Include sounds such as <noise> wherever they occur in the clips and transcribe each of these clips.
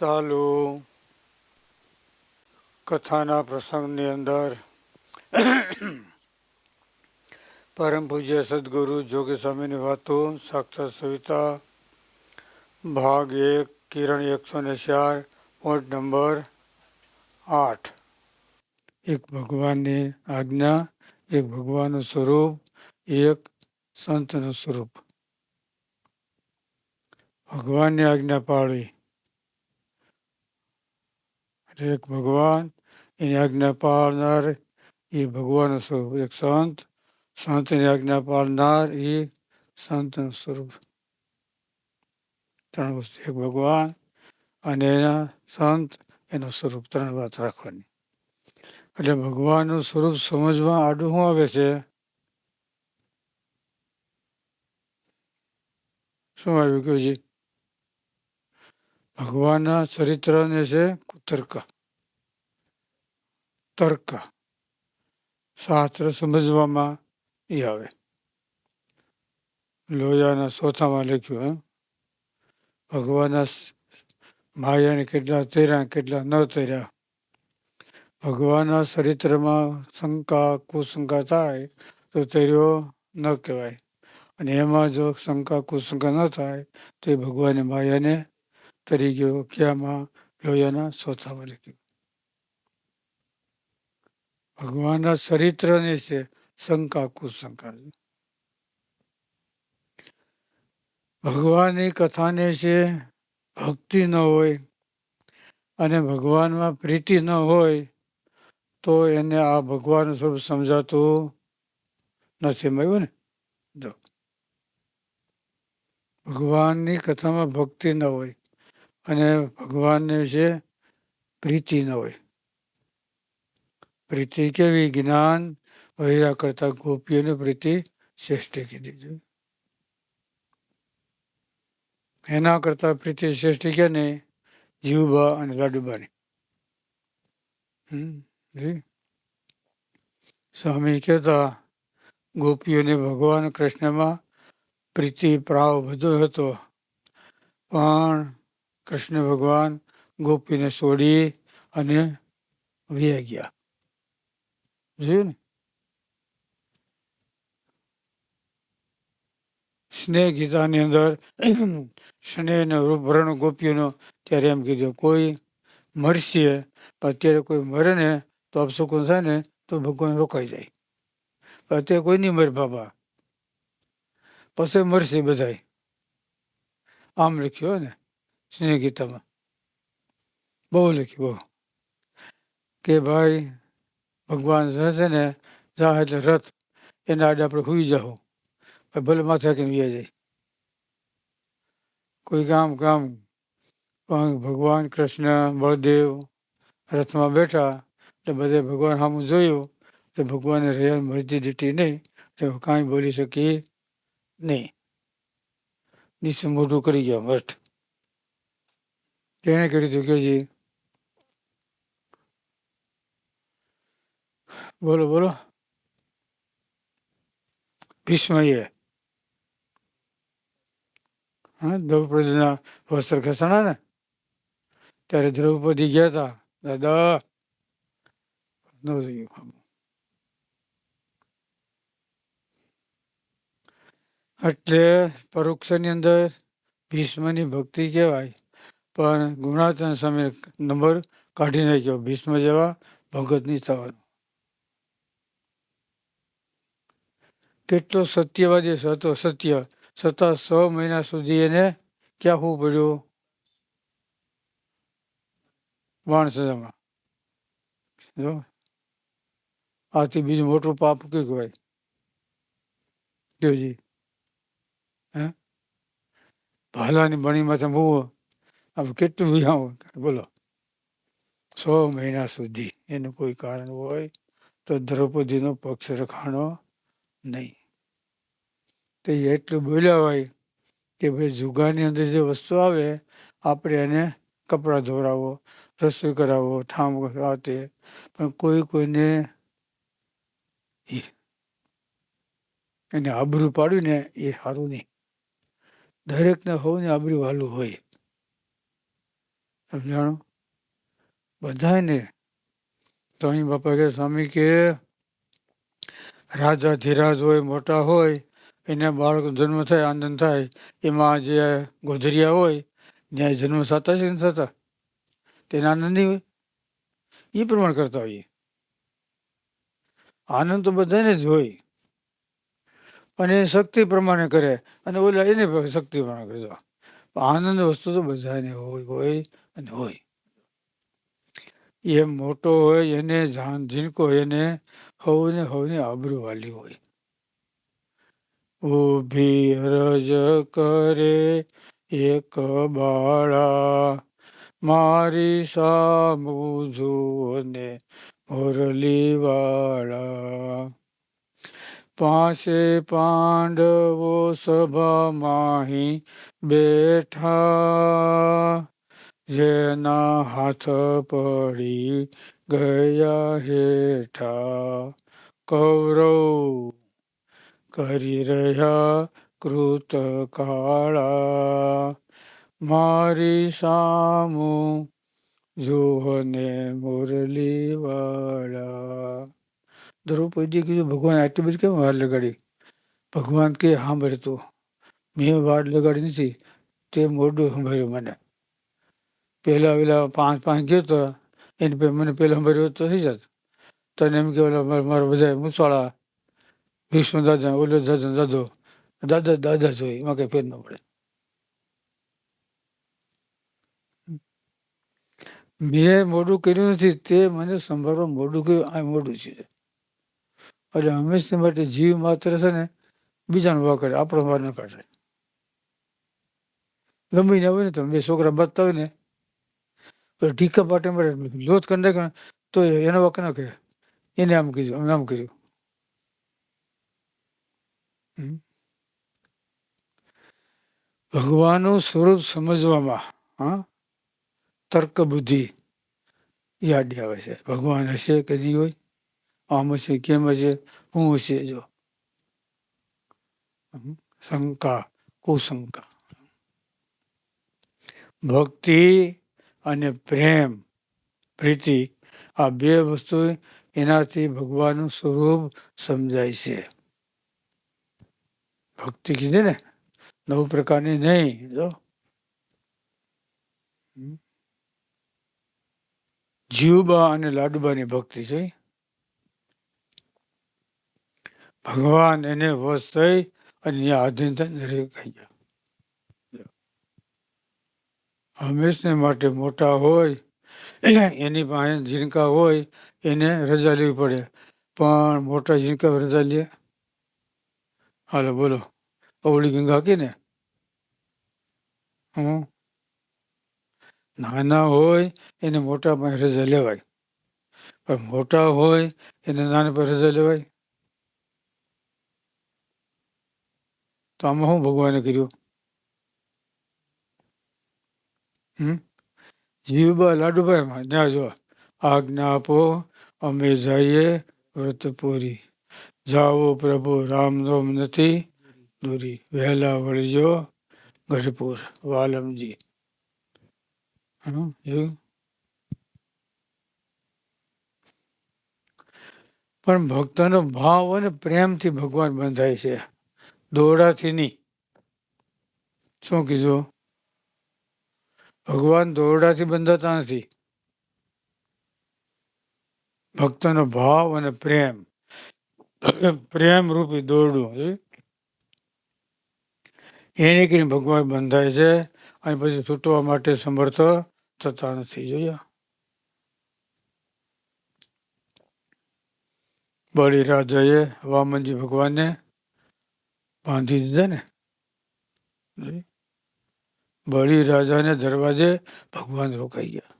ચાલુ કથાના પ્રસંગની અંદર પરમ પૂજ્ય સદગુરુ જોગી સ્વામીની વાતો, સાક્ષાત સવિતા, ભાગ એક, કિરણ એકસો ને ચાર પોઈન્ટ નંબર આઠ. એક ભગવાનની આજ્ઞા, એક ભગવાનનું સ્વરૂપ, એક સંતનું સ્વરૂપ. ભગવાનની આજ્ઞા પાળવી એક ભગવાન, એની આજ્ઞા પાળનાર એ ભગવાનનું સ્વરૂપ. એક સંત, સંતની આજ્ઞા પાળનાર એ સંતનું સ્વરૂપ. ત્રણ વસ્તુ. એક ભગવાન અને એના સંત, એનું સ્વરૂપ. ત્રણ વાત રાખવાની. એટલે ભગવાનનું સ્વરૂપ સમજવા આડું શું આવે છે? શું આવ્યું કયું જી? ભગવાનના ચરિત્રને છે કુતર્ક તર્ક. શાસ્ત્ર સમજવામાં એ આવે. લોયાના ચોથામાં લખ્યું એમ ભગવાનના માયાને કેટલા તર્યા, કેટલા ન તર્યા. ભગવાનના ચરિત્રમાં શંકા, કુશંકા થાય તો તર્યો ન કહેવાય. અને એમાં જો શંકા, કુશંકા ન થાય તો એ ભગવાનની માયાને તરી ગયો. ક્યાંમાં? લોયાના સોથામાં લખ્યું ભગવાનના ચરિત્રને છે શંકા, કુશંકા. ભગવાનની કથાને છે ભક્તિ ન હોય અને ભગવાનમાં પ્રીતિ ન હોય તો એને આ ભગવાન સ્વરૂપ સમજાતું નથી. મળ્યું ને? જો. ભગવાનની કથામાં ભક્તિ ન હોય અને ભગવાનને વિશે પ્રીતિ ન હોય. પ્રીતિ કેવી? જ્ઞાન વૈરા કરતા ગોપીઓને પ્રીતિ શ્રેષ્ઠ કીધી છે. એના કરતા પ્રીતિ શ્રેષ્ઠ કે ને જીવબા અને લાડુબાની. સ્વામી કહેતા, ગોપીઓને ભગવાન કૃષ્ણમાં પ્રીતિ પ્રાવ બધો હતો, પણ કૃષ્ણ ભગવાન ગોપીને છોડી અને વ્યા ગયા. જોયું ને? સ્નેહ ગીતાની અંદર સ્નેહ રૂપ વર્ણ ગોપીઓનો ત્યારે એમ કીધું, કોઈ મરશે અત્યારે કોઈ મરે ને તો અપશુકન થાય ને, તો ભગવાન રોકાઈ જાય. અત્યારે કોઈ નહીં મરે બાબા. પછી મરશે બધાય. આમ લખ્યું ને? સ્નેહ ગીતામાં બહુ લખ્યું બહુ કે ભાઈ, ભગવાન છે ને, જા એટલે રથ. એના આડે આપણે સુઈ જાઓ. ભલે માથા કેમ વ્યા જાય. કોઈ કામ પણ ભગવાન કૃષ્ણ, બળદેવ રથમાં બેઠા એટલે બધે ભગવાન સામું જોયું તો ભગવાને રહ્યા મરજી દીટી નહીં તો કાંઈ બોલી શકીએ નહીં. નીચે મોઢું કરી ગયા મઠ. તેણે કર્યું હતું કે બોલો બોલો. ભીષ્મએ હા, દ્રૌપદીના વસ્ત્ર ખસાણા ને? ત્યારે દ્રૌપદી ગયા હતા દાદા, ન થયું એટલે પરોક્ષની અંદર ભીષ્મની ભક્તિ કહેવાય. પણ ગુણાતન સામે નંબર કાઢી નાખ્યો ભીષ્મ જેવા ભગત નહીં થવાનું કેટલો સત્યવાદી હતો સત્ય. છતાં છ મહિના સુધી એને ક્યાં હોવું પડ્યું? વાણ સજામાં આથી બીજું મોટું પાપ કયું કહેવાય? જોજી હે? ભાલાની બણીમાંથી બહુ હવે કેટલું વિહાવ બોલો. સો મહિના સુધી. એનું કોઈ કારણ હોય તો દ્રૌપદીનો પક્ષ રખાણો નહીં. તો એટલું બોલ્યા હોય કે ભાઈ જુગારની અંદર જે વસ્તુ આવે, આપણે એને કપડાં ધોરાવો રસોઈ કરાવો ઠામ તે પણ કોઈ કોઈને એને આબરું પાડ્યું ને એ સારું નહીં. દરેકને હોવું ને આબરું વાલું હોય. સમજાણું? બધાને તો બાપા કે સ્વામી કે, રાજા ધીરાજ હોય, મોટા હોય, એને બાળક જન્મ થાય, આનંદ થાય, એમાં જે ગોધરિયા હોય, ત્યાં જન્મ થતા છે ને થતા. તેને આનંદ હોય. એ પ્રમાણે કરતા હોઈએ. આનંદ તો બધાને જ હોય. અને એ શક્તિ પ્રમાણે કરે. અને ઓલા એને શક્તિ પ્રમાણે કરજો આનંદ વસ્તુ તો બધાને હોય હોય. હોય. એ મોટો હોય એને જાણ ઝીણકો એને હવને હવને આબરૂ વાલી હોય. ઊભી રજ કરે એક બાળા, મારી સામુ જુઓને મુરલી વાળા. પાસે પાંડવો સભામાં બેઠા. જેના હાથ પડી ગયા હેઠા કૌરવ કરી રહ્યા કૃત કાળા મારી સામું જોહને મુરલી વાળા દ્રૌપદી કીધું, ભગવાન, આટલી બધી કેમ વાર લગાડી? ભગવાન કે સાંભળ તું મેં વાર લગાડી નથી. તે મોઢું સંભાળ્યું મને. પહેલા પેલા પાંચ પાંચ ગયો તો એને પછી મને પહેલાં સંભાળ્યું તો થઈ જાત. તને એમ કે ઓલા મારા બધા મુસાળા, ભીષ્મ દાદા, ઓલો દાદા, દાદો, દાદા દાદા જોઈ એમાં કંઈ ફેર ન પડે. મેં મોઢું કર્યું નથી, તે મને સંભાળવા મોઢું કર્યું, આ મોઢું છે. એટલે હંમેશા માટે જીવ માત્ર છે ને બીજાનો વા કરે, આપણો વાર ન કાઢે. ગમીને આવે ને તો બે છોકરા બતાવે ને મારે લોથ કરી નાખે તો એનો વક ના કહે એને આમ કીધું, અમે આમ કર્યું. ભગવાનનું સ્વરૂપ સમજવામાં, હા, તર્ક બુદ્ધિ યાદ આવે છે. ભગવાન હશે કે નહીં હોય? આમ હશે, કેમ હશે? હું હશે જો. શંકા, કુશંકા. ભક્તિ અને પ્રેમ, પ્રીતિ આ બે વસ્તુ એનાથી ભગવાનનું સ્વરૂપ સમજાય છે. ભક્તિ કીધી ને? નવ પ્રકારની નહીં, જો. જીવબા અને લાડુબાની ભક્તિ છે. ભગવાન એને વશ થઈ અને આધીન થઈને કહી ગયા. હંમેશને માટે મોટા હોય, એની પાસે ઝીણકા હોય, એને રજા લેવી પડે. પણ મોટા ઝીણકા રજા લે. હાલો, બોલો. અવળી ગંગા કે ને? નાના હોય, એને મોટા પાસે રજા લેવાય. પણ મોટા હોય, એને નાના પર રજા લેવાય. તો આમાં શું ભગવાને કર્યું? હમ? જીવબા લાડુભાઈ ત્યાં જો આજ્ઞા આપો, અમે જઈએ વ્રત પૂરી જાઓ પ્રભુ રામનોમ નથી. દૂરી. વહેલા વળજો, ગઢપુર, વાલમજી. એવું. પણ ભક્તનો ભાવ અને પ્રેમથી ભગવાન બંધાય છે. દોડાથી નહીં. શું કીધું? ભગવાન દોરડાથી બંધાતા નથી. ભક્તનો ભાવ અને પ્રેમ પ્રેમ રૂપી દોરડું એને કરીને ભગવાન બંધાય છે અને પછી છૂટવા માટે સમર્થ થતા નથી, જોયા? બળી રાજાએ વામનજી ભગવાનને બાંધી દીધા ને? બળી રાજાને દરવાજે ભગવાન રોકાઈ ગયા.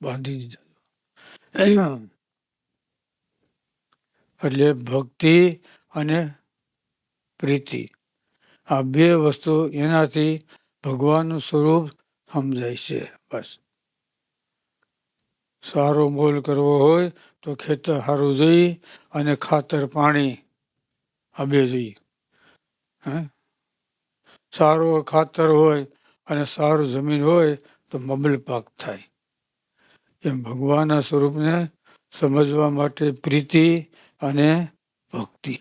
બાંધી દીધા એટલે ભક્તિ અને પ્રીતિ, આ બે વસ્તુ એનાથી ભગવાનનું સ્વરૂપ સમજાય છે. બસ. સારો મોલ કરવો હોય તો ખેતર સારું જોઈ અને ખાતર પાણી આ બે જોઈએ હે? સારો ખાતર હોય અને સારું જમીન હોય તો મબલ પાક થાય. એમ ભગવાનના સ્વરૂપને સમજવા માટે પ્રીતિ અને ભક્તિ.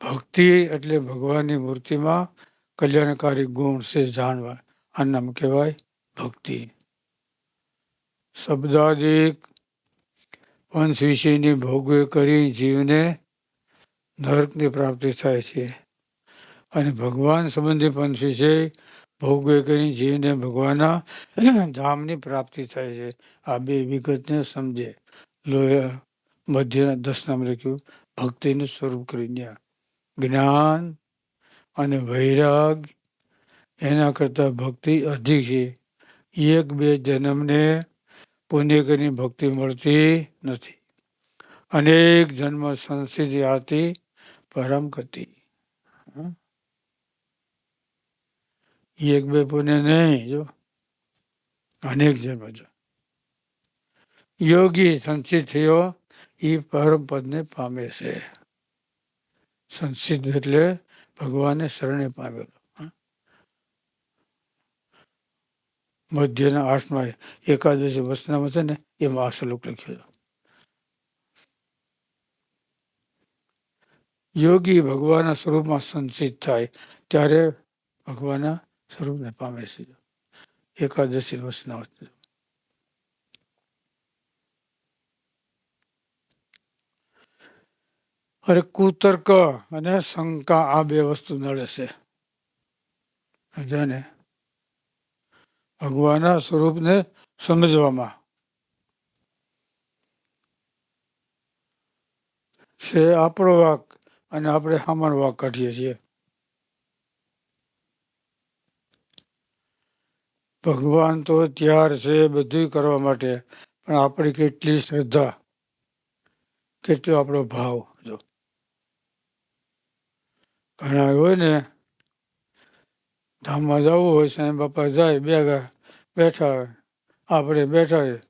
ભક્તિ એટલે ભગવાનની મૂર્તિમાં કલ્યાણકારી ગુણ છે જાણવા. આ નામ કહેવાય ભક્તિ. શબ્દાદિક પંચ વિષયની ભોગવે કરી જીવને નરકની પ્રાપ્તિ થાય છે. અને ભગવાન સંબંધી પંથી છે ભોગવે કરી જીવને ભગવાનના <clears throat> ધામની પ્રાપ્તિ થાય છે. આ બે વિગતને સમજે. લોયા મધ્યના દસ નામ લખ્યું ભક્તિનું સ્વરૂપ કરીને. જ્ઞાન અને વૈરાગ એના કરતાં ભક્તિ અધિક છે. એક બે જન્મને પુણ્ય કરીને ભક્તિ મળતી નથી. અનેક જન્મ સંસ્થિતિ આતી પરમ ગતિ એક બે પુણ્ય નહીં, જો. અનેક જન્મ જો યોગી સંચિત થયો, એ પરમ પામે છે. સંસિદ્ધ એટલે ભગવાનને શરણે પામેલો મધ્યના આઠમાં એકાદશી વસનામાં છે ને, એમાં આ શ્લોક લખ્યો યોગી ભગવાનના સ્વરૂપમાં સંચિત થાય, ત્યારે ભગવાનના સ્વરૂપને પામે છે. એકાદશી વસના અરે કુતર્ક અને શંકા આ બે વસ્તુ નડે છે. સમજ્યા ભગવાનના સ્વરૂપને સમજવામાં. છે આપણો વાક અને આપણે સામાન વાક કાઢીએ છીએ. ભગવાન તો તૈયાર છે બધું કરવા માટે, પણ આપણી કેટલી શ્રદ્ધા, કેટલો આપણો ભાવ, જો. ઘણા હોય ને, ધામમાં જવું હોય, સાંઈ બાપા જાય, બે બેઠા હોય, આપણે બેઠા હોય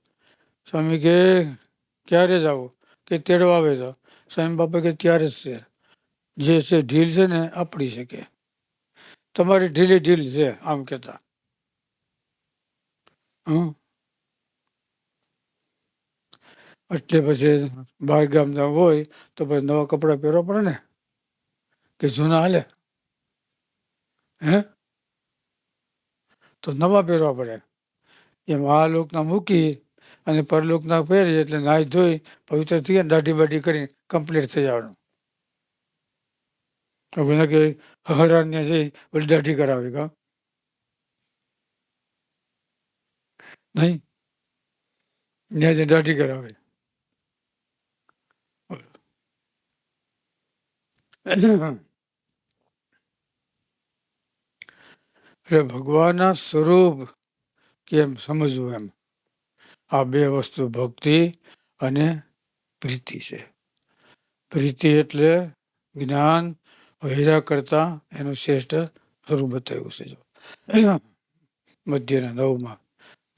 સ્વામી કે, ક્યારે જવું કે, તેડવા આવે તો સ્વામી બાપા કે, ત્યારે જ છે. જે છે, ઢીલ છે ને, આપણી છે કે. તમારી ઢીલી ઢીલ છે, આમ કહેતા. હમ. એટલે પછી બહાર ગામ જવું હોય તો પછી નવા કપડાં પહેરવા પડે ને? કે જૂના હાલે? હે? તો નવા પહેરવા પડે. એમ આ લોકના મૂકી અને પરલોકના પહેરી એટલે નાહી ધોઈ પવિત્ર થઈ ગયા દાઢી બાઢી કરીને કમ્પ્લીટ થઈ જવાનું. તો બધા કે હરાન્ય જઈ બધી દાઢી કરાવી, કા? નહીં. ત્યાં દાઢી કરાવે. એટલે ભગવાનના સ્વરૂપ કેમ સમજવું એમ? આ બે વસ્તુ ભક્તિ અને પ્રીતિ છે. પ્રીતિ એટલે જ્ઞાન વૈરા કરતા એનું શ્રેષ્ઠ સ્વરૂપ બતાવ્યું છે મધ્યના નવમાં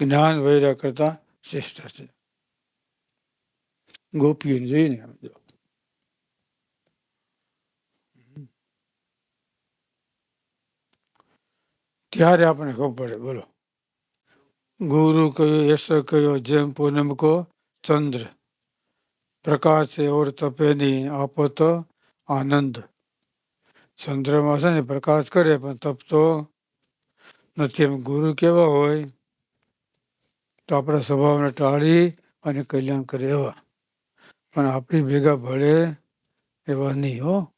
જ્ઞાન વૈરા કરતા શ્રેષ્ઠ છે. ગોપીઓને જોઈને જો. ત્યારે આપણે ખબર પડે, બોલો. ગુરુ કયો, યશ કયો, જેમ પૂનમ કો, ચંદ્ર. પ્રકાશ ઓર તપે નહીં, આપો તો આનંદ. ચંદ્રમાં છે ને પ્રકાશ કરે, પણ તપતો નથી. એમ ગુરુ કેવા હોય? તો આપણા સ્વભાવને ટાળી અને કલ્યાણ કરે એવા. પણ આપણી ભેગા ભળે એવા નહીં, હો.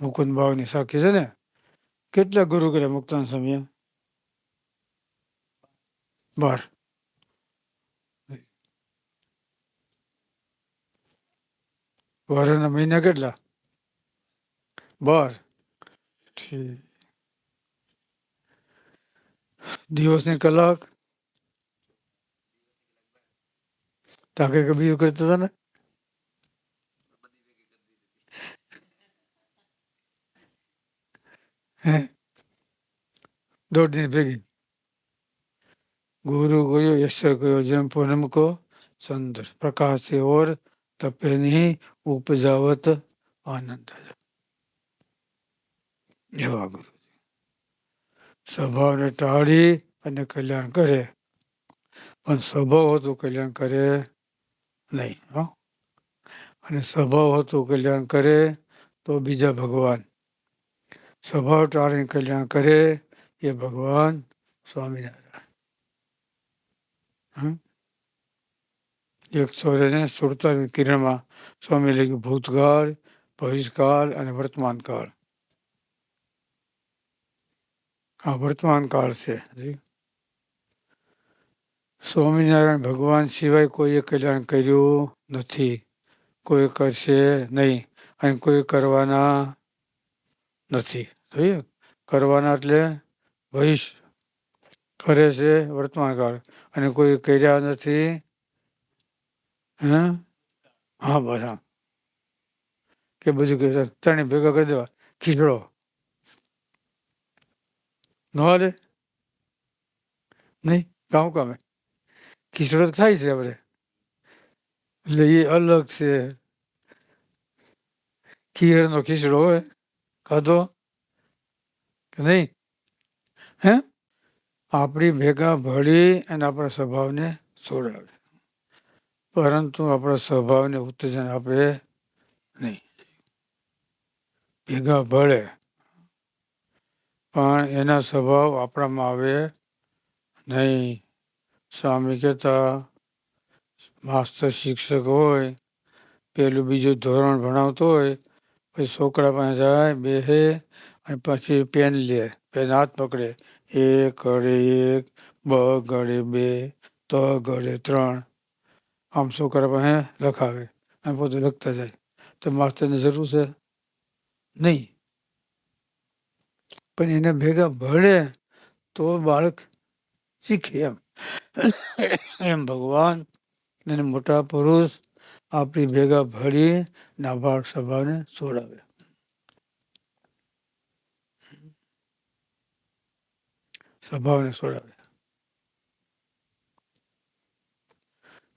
મુકુંદ ભાવની સાખી છે ને, કેટલા ગુરુ કર્યા મુક્તાન સમયે બાર. વરના મહિના કેટલા? બાર. દિવસની કલાક તાકે કે બીજું કરતા હતા ને હે દોઢ દિન ભેગી ગુરુ ગયો યશ ગયો જેમ પૂનમ કો ચંદ્ર પ્રકાશ से और તપે નહીં ઉપજાવત આનંદ એવા ગુરુ સ્વભાવને ટાળી અને કલ્યાણ કરે પણ સ્વભાવ હતું કલ્યાણ કરે નહીં, હો. અને સ્વભાવ હતું કલ્યાણ કરે તો બીજા ભગવાન. સ્વભાવ ટાળીને કલ્યાણ કરે એ ભગવાન સ્વામિનારાયણ. એકસો ને સુડતાલીસ કિરણમાં સ્વામી લખ્યું, ભૂતકાળ, ભવિષ્યકાળ અને વર્તમાન કાળ આ વર્તમાન કાળ છે સ્વામિનારાયણ ભગવાન સિવાય કોઈએ કલ્યાણ કર્યું નથી. કોઈ કરશે નહીં અને કોઈ કરવાના નથી. જોઈએ. કરવાના એટલે ભવિષ્ય કરે છે વર્તમાન કાળ. અને કોઈ કર્યા નથી. હે? હા, બસ હા. કે બધું ત્રણે ભેગા કરી દેવા. ખીચડો. ન હાલે નહીં? કામ કામે? ખીચડો તો થાય છે આપણે? એટલે એ અલગ છે. ખીરનો ખીચડો હોય, ખાધો કે નહીં? હે? આપણી ભેગા ભળી અને આપણા સ્વભાવને છોડાવે પરંતુ આપણા સ્વભાવને ઉત્તેજન આપે નહીં. ભેગા ભળે. પણ એના સ્વભાવ આપણામાં આવે નહીં. સ્વામી કહેતા, માસ્તર શિક્ષક હોય, પેલું બીજું ધોરણ ભણાવતો હોય, પછી છોકરા પાસે જાય, બેસે અને પછી પેન લે, પેન હાથ પકડે. એક ગળે એક, બ ગળે બે, ત ગળે ત્રણ. આમ છોકરા પાસે લખાવે અને પોતે લખતા જાય. તો માસ્તરની જરૂર છે? નહીં. પણ એને ભેગા ભળે તો બાળક શીખે એમ. એમ ભગવાન, અને મોટા પુરુષ આપણી ભેગા ભળી નાભાળ સભાને છોડાવે સભાને છોડાવે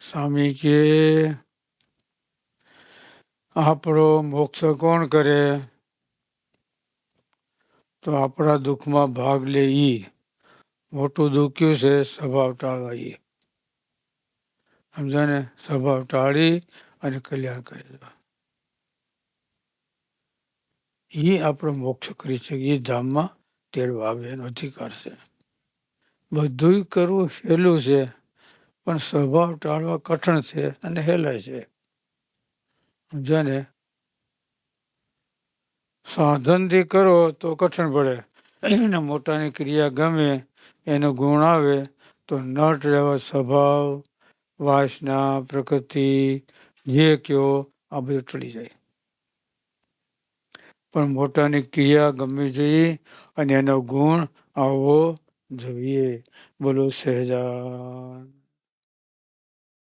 સ્વામી કે આપણો મોક્ષ કોણ કરે? તો આપણા દુઃખમાં ભાગ લે ઈ. મોટું દુખ્યું છે સ્વભાવ ટાળવા ઈ સમજાને? સ્વભાવ ટાળી અને કલ્યાણ કરે એ આપણો મોક્ષ કરી શકે એ ધામમાં તેડવા આવે એનો અધિકાર છે. બધું કરવું સહેલું છે, પણ સ્વભાવ ટાળવા કઠણ છે અને હેલાય છે. સમજાને? સાધનથી કરો તો કઠણ પડે. એને મોટાની ક્રિયા ગમે એનો ગુણ આવે તો નટ રહેવા સ્વભાવ, વાસના, પ્રકૃતિ, જે કયો, આ બધું ટળી જાય. પણ મોટાની ક્રિયા ગમવી જોઈએ અને એનો ગુણ આવવો જોઈએ. બોલો સહેજાન